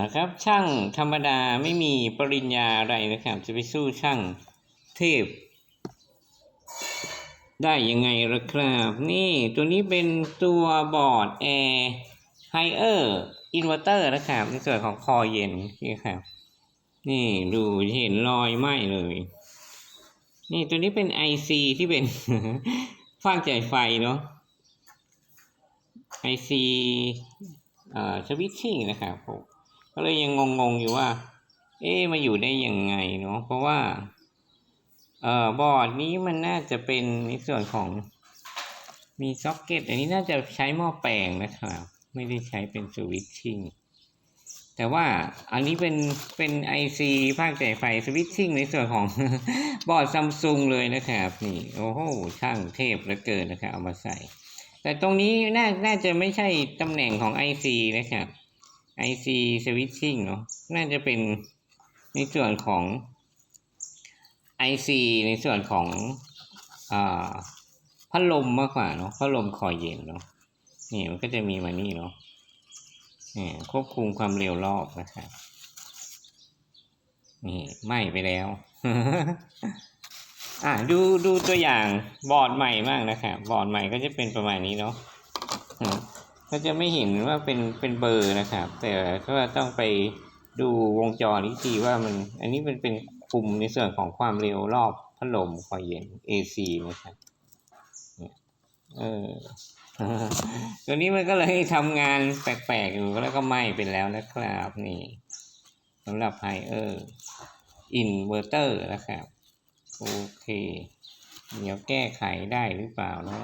นะครับ ช่างธรรมดาไม่มีปริญญาอะไรนะครับ จะไปสู้ช่างเทพ ได้ยังไงล่ะครับ นี่ตัวนี้เป็นตัวบอร์ดแอร์ไฮเออร์อินเวอร์เตอร์นะครับ ในส่วนของคอเย็นนี่ครับ นี่ดูเห็นรอยไหม้เลย นี่ตัวนี้เป็น IC ที่เป็นฟางจ่ายไฟเนาะ IC เอ่อสวิตชิ่งนะครับผมก็เลยยังงงๆอยู่ว่า เอ๊ะมาอยู่ได้ยังไงเนาะเพราะว่าเอ่อบอร์ดนี้มันน่าจะเป็นในส่วนของมีซ็อกเก็ตอันนี้น่าจะใช้หม้อแปลงนะครับ ไม่ได้ใช้เป็นสวิตชิ่งแต่ว่าอันนี้เป็นเป็นไอซีภาคจ่ายไฟสวิตชิ่งในส่วนของบอร์ดซัมซุงเลยนะครับ นี่ โอ้โห ช่างเทพเหลือเกินนะครับ เอามาใส่ แต่ตรงนี้น่าน่าจะไม่ใช่ตำแหน่งของ IC นะครับ IC switching เนาะน่าจะเป็นในส่วนของ IC ในส่วนของอพัดลมมากกว่าเนาะพัดลมคอยเย็นเนาะนี่มันก็จะมีมานี่เนาะนี่ควบคุมความเร็วรอบนะครับนี่ไหม้ไปแล้ว อะดูดูตัวอย่างบอร์ดใหม่มากนะครับบอร์ดใหม่ก็จะเป็นประมาณนี้เนาะก็จะไม่เห็นว่าเป็นเป็นเบอร์นะครับ แต่ก็ต้องไปดูวงจรอีกทีว่ามัน อันนี้มันเป็นคุมในส่วนของความเร็วรอบพัดลมคอยเย็น AC นะครับเนี่ยเออตัวนี้มันก็เลยทำงานแปลกๆอยู่แล้วก็ไหม้ไปแล้วนะครับนี่สำหรับไฮเออร์อินเวอร์เตอร์นะครับ โอเค เดี๋ยวแก้ไขได้หรือเปล่าเนาะ